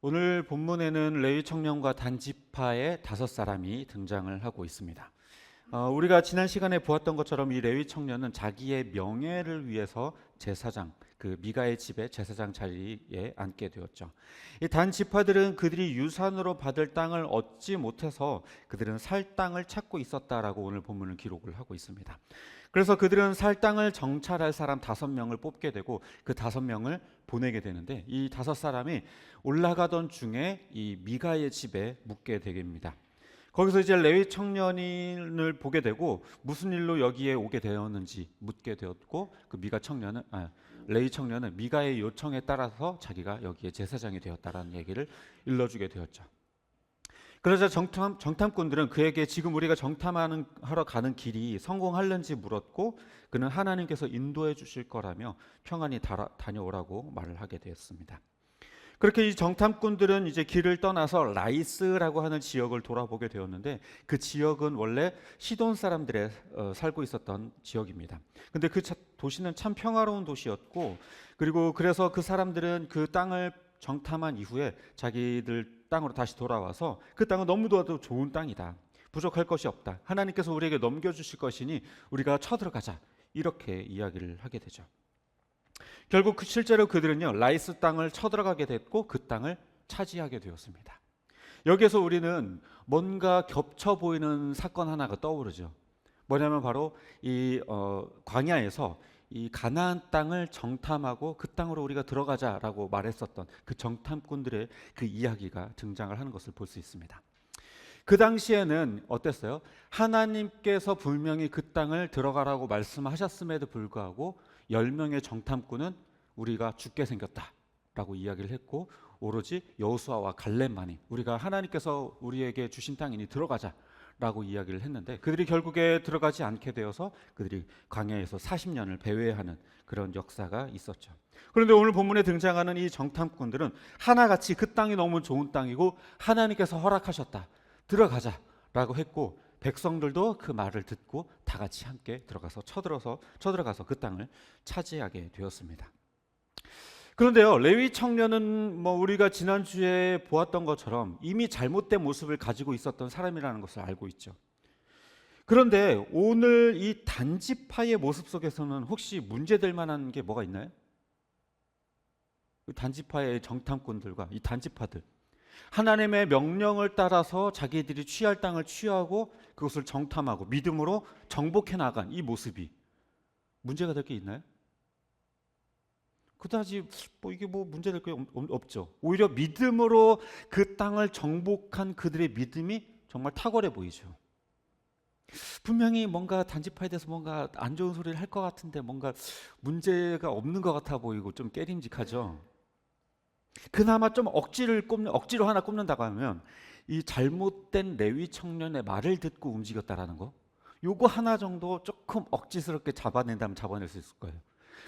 오늘 본문에는 레위 청년과 단지파의 다섯 사람이 등장을 하고 있습니다. 어, 우리가 지난 시간에 보았던 것처럼 이 레위 청년은 자기의 명예를 위해서 제사장 그 미가의 집에 제사장 자리에 앉게 되었죠. 이 단 지파들은 그들이 유산으로 받을 땅을 얻지 못해서 그들은 살 땅을 찾고 있었다라고 오늘 본문을 기록을 하고 있습니다. 그래서 그들은 살 땅을 정찰할 사람 다섯 명을 뽑게 되고 그 다섯 명을 보내게 되는데 이 다섯 사람이 올라가던 중에 이 미가의 집에 묵게 됩니다. 거기서 이제 레위 청년을 보게 되고 무슨 일로 여기에 오게 되었는지 묻게 되었고 그 미가 청년은 아, 레위 청년은 미가의 요청에 따라서 자기가 여기에 제사장이 되었다라는 얘기를 일러주게 되었죠. 그러자 정탐, 정탐꾼들은 그에게 지금 우리가 정탐하는 하러 가는 길이 성공할는지 물었고 그는 하나님께서 인도해 주실 거라며 평안히 달아, 다녀오라고 말을 하게 되었습니다. 그렇게 이 정탐꾼들은 이제 길을 떠나서 라이스라고 하는 지역을 돌아보게 되었는데 그 지역은 원래 시돈 사람들의 어, 살고 있었던 지역입니다. 근데 그 차- 도시는 참 평화로운 도시였고 그리고 그래서 그 사람들은 그 땅을 정탐한 이후에 자기들 땅으로 다시 돌아와서 그 땅은 너무도 좋은 땅이다. 부족할 것이 없다. 하나님께서 우리에게 넘겨주실 것이니 우리가 쳐들어가자. 이렇게 이야기를 하게 되죠. 결국 그 실제로 그들은요 라이스 땅을 쳐들어가게 됐고 그 땅을 차지하게 되었습니다. 여기에서 우리는 뭔가 겹쳐 보이는 사건 하나가 떠오르죠. 뭐냐면 바로 이 어, 광야에서 이 가나안 땅을 정탐하고 그 땅으로 우리가 들어가자라고 말했었던 그 정탐꾼들의 그 이야기가 등장을 하는 것을 볼 수 있습니다. 그 당시에는 어땠어요? 하나님께서 분명히 그 땅을 들어가라고 말씀하셨음에도 불구하고 10명의 정탐꾼은 우리가 죽게 생겼다라고 이야기를 했고 오로지 여호수아와 갈렙만이 우리가 하나님께서 우리에게 주신 땅이니 들어가자 라고 이야기를 했는데 그들이 결국에 들어가지 않게 되어서 그들이 광야에서 40년을 배회하는 그런 역사가 있었죠. 그런데 오늘 본문에 등장하는 이 정탐꾼들은 하나같이 그 땅이 너무 좋은 땅이고 하나님께서 허락하셨다. 들어가자 라고 했고 백성들도 그 말을 듣고 다 같이 함께 들어가서 쳐들어서 쳐들어가서 그 땅을 차지하게 되었습니다. 그런데요, 레위 청년은 뭐 우리가 지난주에 보았던 것처럼 이미 잘못된 모습을 가지고 있었던 사람이라는 것을 알고 있죠. 그런데 오늘 이 단지파의 모습 속에서는 혹시 문제될 만한 게 뭐가 있나요? 이 단지파의 정탐꾼들과 이 단지파들 하나님의 명령을 따라서 자기들이 취할 땅을 취하고 그것을 정탐하고 믿음으로 정복해 나간 이 모습이 문제가 될 게 있나요? 그다지 뭐 이게 뭐 문제될 게 없- 없죠. 오히려 믿음으로 그 땅을 정복한 그들의 믿음이 정말 탁월해 보이죠. 분명히 뭔가 단지파에 대해서 뭔가 안 좋은 소리를 할 것 같은데 뭔가 문제가 없는 것 같아 보이고 좀 깨림직하죠. 그나마 좀 억지를 꼽는 억지로 하나 꼽는다고 하면 이 잘못된 레위 청년의 말을 듣고 움직였다라는 거. 요거 하나 정도 조금 억지스럽게 잡아낸다면 잡아낼 수 있을 거예요.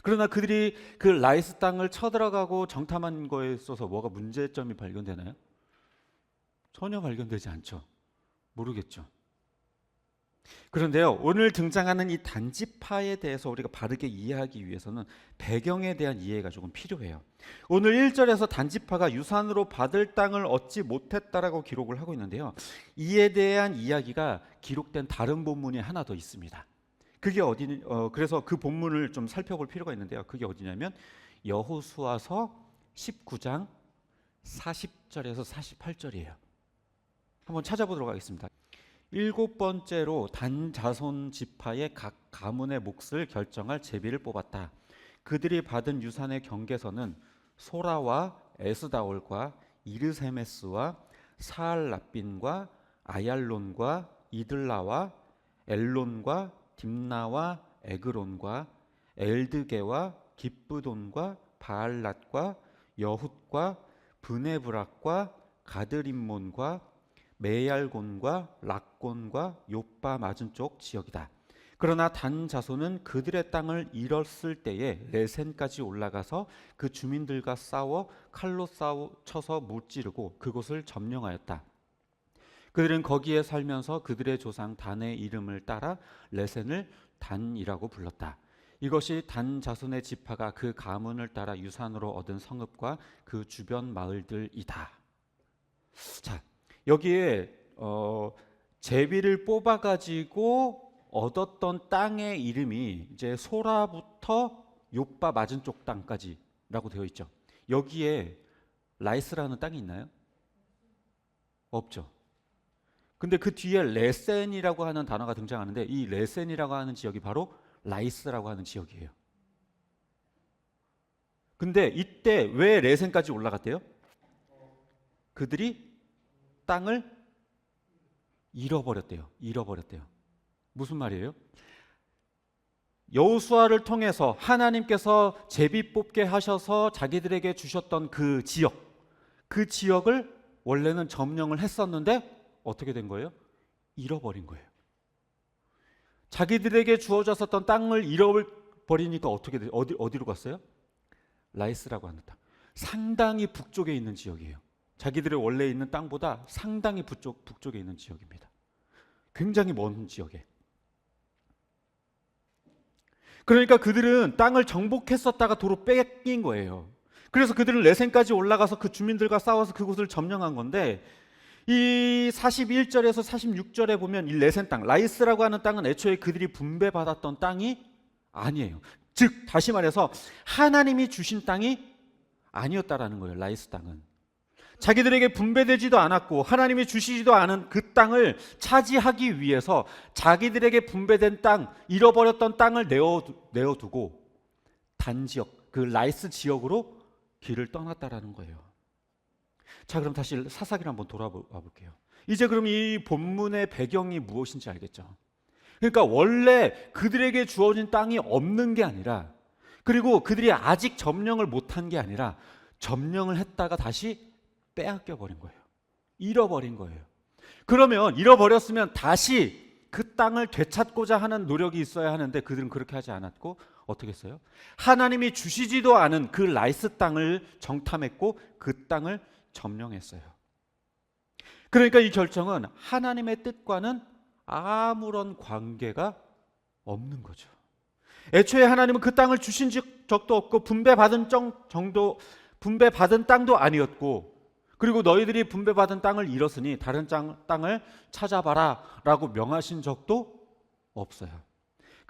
그러나 그들이 그 라이스 땅을 쳐들어가고 정탐한 거에 있어서 뭐가 문제점이 발견되나요? 전혀 발견되지 않죠. 모르겠죠. 그런데요, 오늘 등장하는 이 단지파에 대해서 우리가 바르게 이해하기 위해서는 배경에 대한 이해가 조금 필요해요. 오늘 1절에서 단지파가 유산으로 받을 땅을 얻지 못했다라고 기록을 하고 있는데요. 이에 대한 이야기가 기록된 다른 본문이 하나 더 있습니다. 그게 어디 어 그래서 그 본문을 좀 살펴볼 필요가 있는데요. 그게 어디냐면 여호수아서 19장 40절에서 48절이에요. 한번 찾아보도록 하겠습니다. 일곱 번째로 단 자손 지파의 각 가문의 몫을 결정할 제비를 뽑았다. 그들이 받은 유산의 경계선은 소라와 에스다올과 이르세메스와 사알라빈과 아얄론과 이들라와 엘론과 딥나와 에그론과 엘드게와 기브돈과 바알랏과 여훗과 브네브락과 가드림몬과 메얄곤과 락곤과 요빠 맞은 쪽 지역이다. 그러나 단 자손은 그들의 땅을 잃었을 때에 레센까지 올라가서 그 주민들과 싸워 칼로 싸워 쳐서 무찌르고 그곳을 점령하였다. 그들은 거기에 살면서 그들의 조상 단의 이름을 따라 레센을 단이라고 불렀다. 이것이 단 자손의 지파가 그 가문을 따라 유산으로 얻은 성읍과 그 주변 마을들이다. 자, 여기에 어, 제비를 뽑아 가지고 얻었던 땅의 이름이 이제 소라부터 요빠 맞은 쪽 땅까지라고 되어 있죠. 여기에 라이스라는 땅이 있나요? 없죠. 근데 그 뒤에 레센이라고 하는 단어가 등장하는데 이 레센이라고 하는 지역이 바로 라이스라고 하는 지역이에요. 근데 이때 왜 레센까지 올라갔대요? 그들이 땅을 잃어버렸대요. 잃어버렸대요. 무슨 말이에요? 여호수아를 통해서 하나님께서 제비 뽑게 하셔서 자기들에게 주셨던 그 지역, 그 지역을 원래는 점령을 했었는데 어떻게 된 거예요? 잃어버린 거예요. 자기들에게 주어졌었던 땅을 잃어버리니까 어떻게 돼? 어디 어디로 갔어요? 라이스라고 하는 땅. 상당히 북쪽에 있는 지역이에요. 자기들의 원래 있는 땅보다 상당히 북쪽 북쪽에 있는 지역입니다. 굉장히 먼 지역에. 그러니까 그들은 땅을 정복했었다가 도로 뺏긴 거예요. 그래서 그들은 레센까지 올라가서 그 주민들과 싸워서 그곳을 점령한 건데 이 41절에서 46절에 보면 이 레센 땅, 라이스라고 하는 땅은 애초에 그들이 분배받았던 땅이 아니에요. 즉 다시 말해서 하나님이 주신 땅이 아니었다라는 거예요. 라이스 땅은. 자기들에게 분배되지도 않았고 하나님이 주시지도 않은 그 땅을 차지하기 위해서 자기들에게 분배된 땅, 잃어버렸던 땅을 내어 내어두고 단 지역, 그 라이스 지역으로 길을 떠났다라는 거예요. 자, 그럼 다시 사사기를 한번 돌아와 볼게요. 이제 그럼 이 본문의 배경이 무엇인지 알겠죠? 그러니까 원래 그들에게 주어진 땅이 없는 게 아니라 그리고 그들이 아직 점령을 못한 게 아니라 점령을 했다가 다시 빼앗겨 버린 거예요. 잃어버린 거예요. 그러면 잃어버렸으면 다시 그 땅을 되찾고자 하는 노력이 있어야 하는데 그들은 그렇게 하지 않았고 어떻게 했어요? 하나님이 주시지도 않은 그 라이스 땅을 정탐했고 그 땅을 점령했어요. 그러니까 이 결정은 하나님의 뜻과는 아무런 관계가 없는 거죠. 애초에 하나님은 그 땅을 주신 적도 없고 분배받은 정도 분배받은 땅도 아니었고 그리고 너희들이 분배받은 땅을 잃었으니 다른 땅을 찾아봐라라고 명하신 적도 없어요.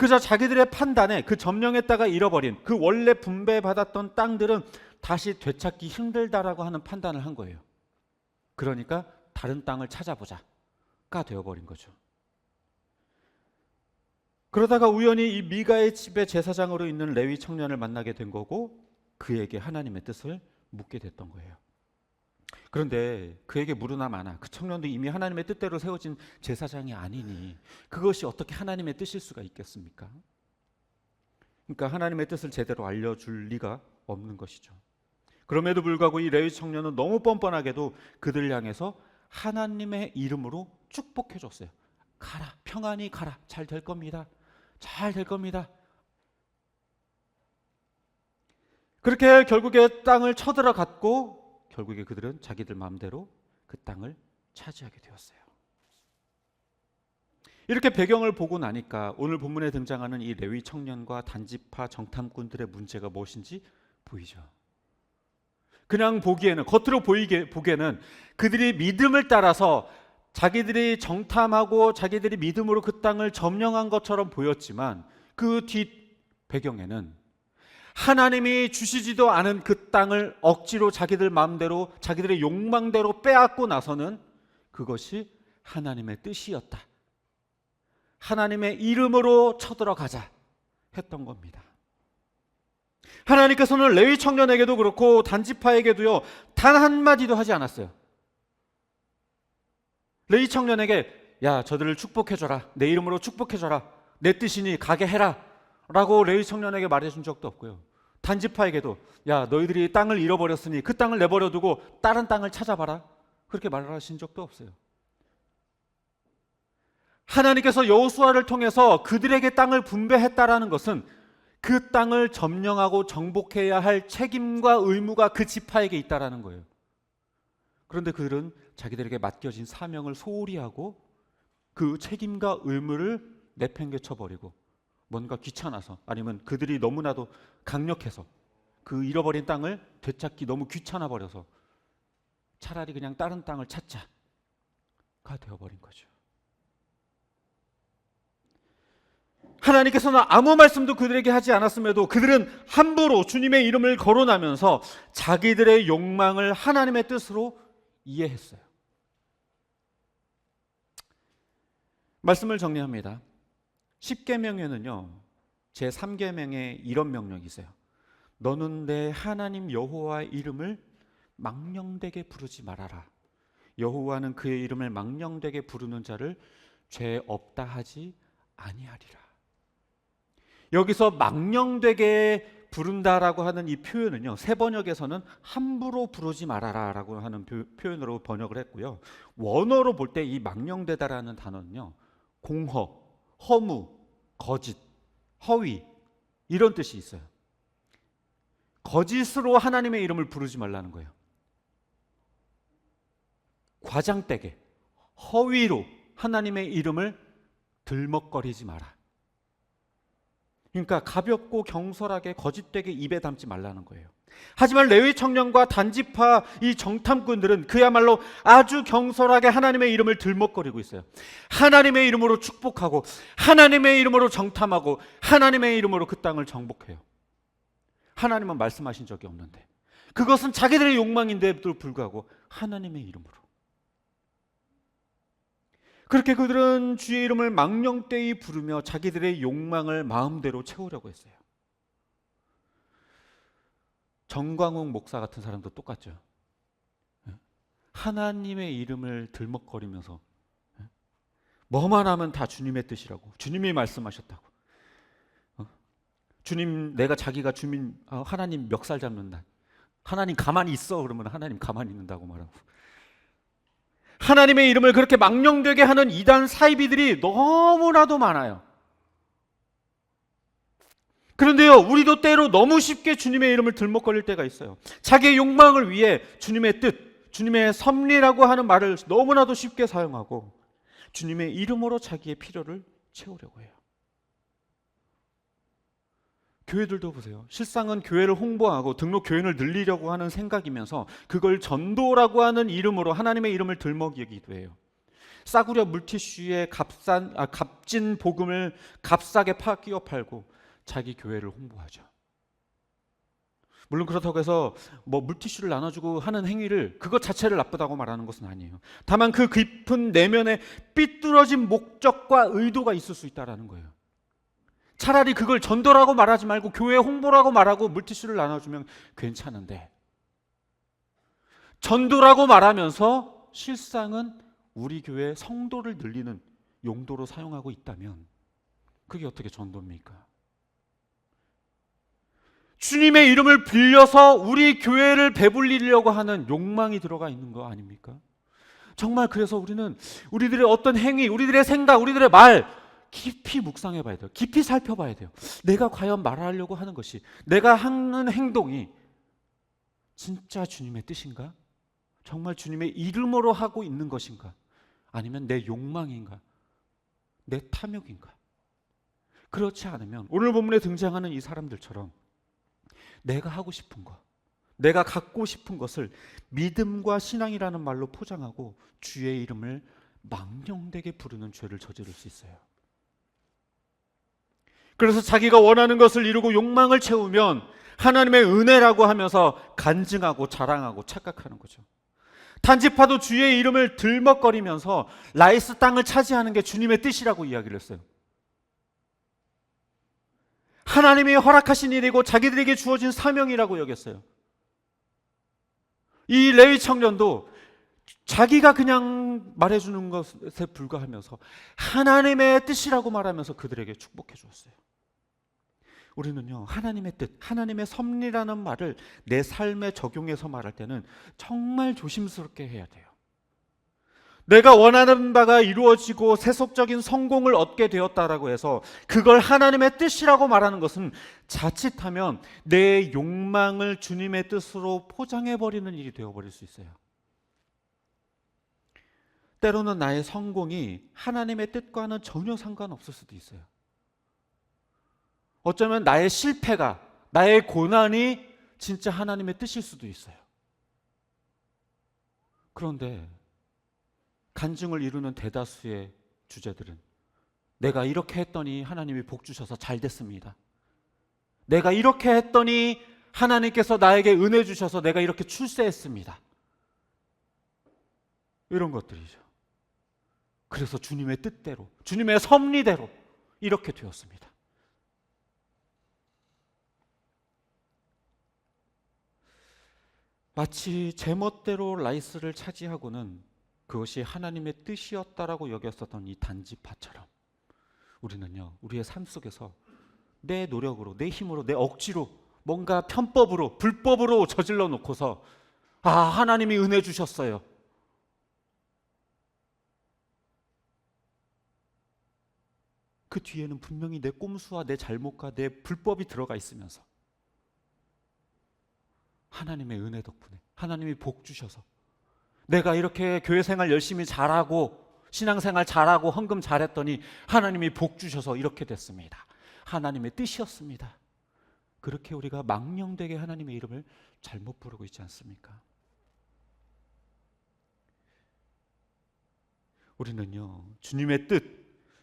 그저 자기들의 판단에 그 점령했다가 잃어버린 그 원래 분배받았던 땅들은 다시 되찾기 힘들다라고 하는 판단을 한 거예요. 그러니까 다른 땅을 찾아보자가 되어버린 거죠. 그러다가 우연히 이 미가의 집의 제사장으로 있는 레위 청년을 만나게 된 거고 그에게 하나님의 뜻을 묻게 됐던 거예요. 그런데 그에게 물으나 마나 그 청년도 이미 하나님의 뜻대로 세워진 제사장이 아니니 그것이 어떻게 하나님의 뜻일 수가 있겠습니까? 그러니까 하나님의 뜻을 제대로 알려줄 리가 없는 것이죠. 그럼에도 불구하고 이 레위 청년은 너무 뻔뻔하게도 그들 향해서 하나님의 이름으로 축복해 줬어요. 가라, 평안히 가라, 잘 될 겁니다. 잘 될 겁니다. 그렇게 결국에 땅을 쳐들어갔고 결국에 그들은 자기들 마음대로 그 땅을 차지하게 되었어요. 이렇게 배경을 보고 나니까 오늘 본문에 등장하는 이 레위 청년과 단지파 정탐꾼들의 문제가 무엇인지 보이죠. 그냥 보기에는 겉으로 보이게 보기에는 그들이 믿음을 따라서 자기들이 정탐하고 자기들이 믿음으로 그 땅을 점령한 것처럼 보였지만 그 뒷 배경에는 하나님이 주시지도 않은 그 땅을 억지로 자기들 마음대로 자기들의 욕망대로 빼앗고 나서는 그것이 하나님의 뜻이었다. 하나님의 이름으로 쳐들어가자 했던 겁니다. 하나님께서는 레위 청년에게도 그렇고 단지파에게도요 단 한마디도 하지 않았어요. 레위 청년에게 야 저들을 축복해줘라 내 이름으로 축복해줘라 내 뜻이니 가게 해라 라고 레위 청년에게 말해준 적도 없고요. 단지파에게도 야 너희들이 땅을 잃어버렸으니 그 땅을 내버려두고 다른 땅을 찾아봐라. 그렇게 말하신 적도 없어요. 하나님께서 여호수아를 통해서 그들에게 땅을 분배했다라는 것은 그 땅을 점령하고 정복해야 할 책임과 의무가 그 지파에게 있다라는 거예요. 그런데 그들은 자기들에게 맡겨진 사명을 소홀히 하고 그 책임과 의무를 내팽개쳐 버리고 뭔가 귀찮아서 아니면 그들이 너무나도 강력해서 그 잃어버린 땅을 되찾기 너무 귀찮아 버려서 차라리 그냥 다른 땅을 찾자가 되어버린 거죠. 하나님께서는 아무 말씀도 그들에게 하지 않았음에도 그들은 함부로 주님의 이름을 거론하면서 자기들의 욕망을 하나님의 뜻으로 이해했어요. 말씀을 정리합니다. 10계명에는요. 제 3계명에 이런 명령이 있어요. 너는 내 하나님 여호와의 이름을 망령되게 부르지 말아라. 여호와는 그의 이름을 망령되게 부르는 자를 죄 없다 하지 아니하리라. 여기서 망령되게 부른다라고 하는 이 표현은요. 세 번역에서는 함부로 부르지 말아라라고 하는 표현으로 번역을 했고요. 원어로 볼 때 이 망령되다라는 단어는요. 공허, 허무, 거짓, 허위 이런 뜻이 있어요. 거짓으로 하나님의 이름을 부르지 말라는 거예요. 과장되게 허위로 하나님의 이름을 들먹거리지 마라. 그러니까 가볍고 경솔하게 거짓되게 입에 담지 말라는 거예요. 하지만 레위 청년과 단지파 이 정탐꾼들은 그야말로 아주 경솔하게 하나님의 이름을 들먹거리고 있어요. 하나님의 이름으로 축복하고 하나님의 이름으로 정탐하고 하나님의 이름으로 그 땅을 정복해요. 하나님은 말씀하신 적이 없는데 그것은 자기들의 욕망인데도 불구하고 하나님의 이름으로 그렇게 그들은 주의 이름을 망령되이 부르며 자기들의 욕망을 마음대로 채우려고 했어요. 정광욱 목사 같은 사람도 똑같죠. 예? 하나님의 이름을 들먹거리면서 예? 뭐만 하면 다 주님의 뜻이라고 주님이 말씀하셨다고 어? 주님 내가 자기가 주민 어, 하나님 멱살 잡는 날 하나님 가만히 있어 그러면 하나님 가만히 있는다고 말하고 하나님의 이름을 그렇게 망령되게 하는 이단 사이비들이 너무나도 많아요. 그런데요, 우리도 때로 너무 쉽게 주님의 이름을 들먹거릴 때가 있어요. 자기의 욕망을 위해 주님의 뜻, 주님의 섭리라고 하는 말을 너무나도 쉽게 사용하고 주님의 이름으로 자기의 필요를 채우려고 해요. 교회들도 보세요. 실상은 교회를 홍보하고 등록 교인을 늘리려고 하는 생각이면서 그걸 전도라고 하는 이름으로 하나님의 이름을 들먹이기도 해요. 싸구려 물티슈에 값싼 아, 값진 복음을 값싸게 파 끼워 팔고 자기 교회를 홍보하죠. 물론 그렇다고 해서 뭐 물티슈를 나눠주고 하는 행위를 그것 자체를 나쁘다고 말하는 것은 아니에요. 다만 그 깊은 내면에 삐뚤어진 목적과 의도가 있을 수 있다라는 거예요. 차라리 그걸 전도라고 말하지 말고 교회 홍보라고 말하고 물티슈를 나눠주면 괜찮은데 전도라고 말하면서 실상은 우리 교회 성도를 늘리는 용도로 사용하고 있다면 그게 어떻게 전도입니까? 주님의 이름을 빌려서 우리 교회를 배불리려고 하는 욕망이 들어가 있는 거 아닙니까? 정말 그래서 우리는 우리들의 어떤 행위, 우리들의 생각, 우리들의 말, 깊이 묵상해 봐야 돼요. 깊이 살펴봐야 돼요. 내가 과연 말하려고 하는 것이 내가 하는 행동이 진짜 주님의 뜻인가? 정말 주님의 이름으로 하고 있는 것인가? 아니면 내 욕망인가? 내 탐욕인가? 그렇지 않으면 오늘 본문에 등장하는 이 사람들처럼 내가 하고 싶은 것, 내가 갖고 싶은 것을 믿음과 신앙이라는 말로 포장하고 주의 이름을 망령되게 부르는 죄를 저지를 수 있어요. 그래서 자기가 원하는 것을 이루고 욕망을 채우면 하나님의 은혜라고 하면서 간증하고 자랑하고 착각하는 거죠. 단지파도 주의 이름을 들먹거리면서 라이스 땅을 차지하는 게 주님의 뜻이라고 이야기를 했어요. 하나님이 허락하신 일이고 자기들에게 주어진 사명이라고 여겼어요. 이 레위 청년도 자기가 그냥 말해주는 것에 불과하면서 하나님의 뜻이라고 말하면서 그들에게 축복해 주었어요. 우리는요, 하나님의 뜻, 하나님의 섭리라는 말을 내 삶에 적용해서 말할 때는 정말 조심스럽게 해야 돼요. 내가 원하는 바가 이루어지고 세속적인 성공을 얻게 되었다라고 해서 그걸 하나님의 뜻이라고 말하는 것은 자칫하면 내 욕망을 주님의 뜻으로 포장해 버리는 일이 되어 버릴 수 있어요. 때로는 나의 성공이 하나님의 뜻과는 전혀 상관없을 수도 있어요. 어쩌면 나의 실패가, 나의 고난이 진짜 하나님의 뜻일 수도 있어요. 그런데 간증을 이루는 대다수의 주제들은 내가 이렇게 했더니 하나님이 복 주셔서 잘 됐습니다. 내가 이렇게 했더니 하나님께서 나에게 은혜 주셔서 내가 이렇게 출세했습니다. 이런 것들이죠. 그래서 주님의 뜻대로, 주님의 섭리대로 이렇게 되었습니다. 마치 제멋대로 라이스를 차지하고는 그것이 하나님의 뜻이었다라고 여겼었던 이 단지파처럼 우리는요, 우리의 삶 속에서 내 노력으로, 내 힘으로, 내 억지로 뭔가 편법으로, 불법으로 저질러 놓고서 아, 하나님이 은혜 주셨어요. 그 뒤에는 분명히 내 꼼수와 내 잘못과 내 불법이 들어가 있으면서 하나님의 은혜 덕분에 하나님이 복 주셔서 내가 이렇게 교회 생활 열심히 잘하고 신앙생활 잘하고 헌금 잘했더니 하나님이 복 주셔서 이렇게 됐습니다. 하나님의 뜻이었습니다. 그렇게 우리가 망령되게 하나님의 이름을 잘못 부르고 있지 않습니까? 우리는요, 주님의 뜻,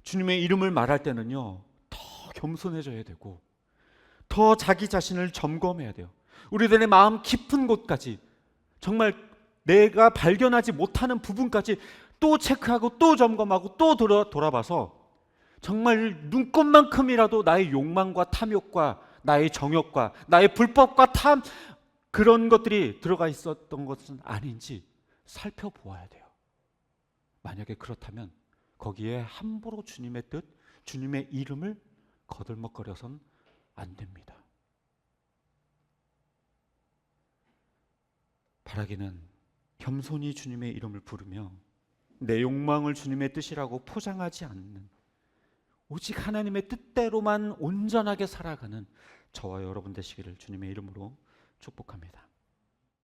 주님의 이름을 말할 때는요, 더 겸손해져야 되고, 더 자기 자신을 점검해야 돼요. 우리들의 마음 깊은 곳까지, 정말 내가 발견하지 못하는 부분까지 또 체크하고 또 점검하고 또 돌아, 돌아봐서 정말 눈꼽만큼이라도 나의 욕망과 탐욕과 나의 정욕과 나의 불법과 탐 그런 것들이 들어가 있었던 것은 아닌지 살펴보아야 돼요. 만약에 그렇다면 거기에 함부로 주님의 뜻, 주님의 이름을 거들먹거려선 안 됩니다. 바라기는 겸손히 주님의 이름을 부르며 내 욕망을 주님의 뜻이라고 포장하지 않는 오직 하나님의 뜻대로만 온전하게 살아가는 저와 여러분 되시기를 주님의 이름으로 축복합니다.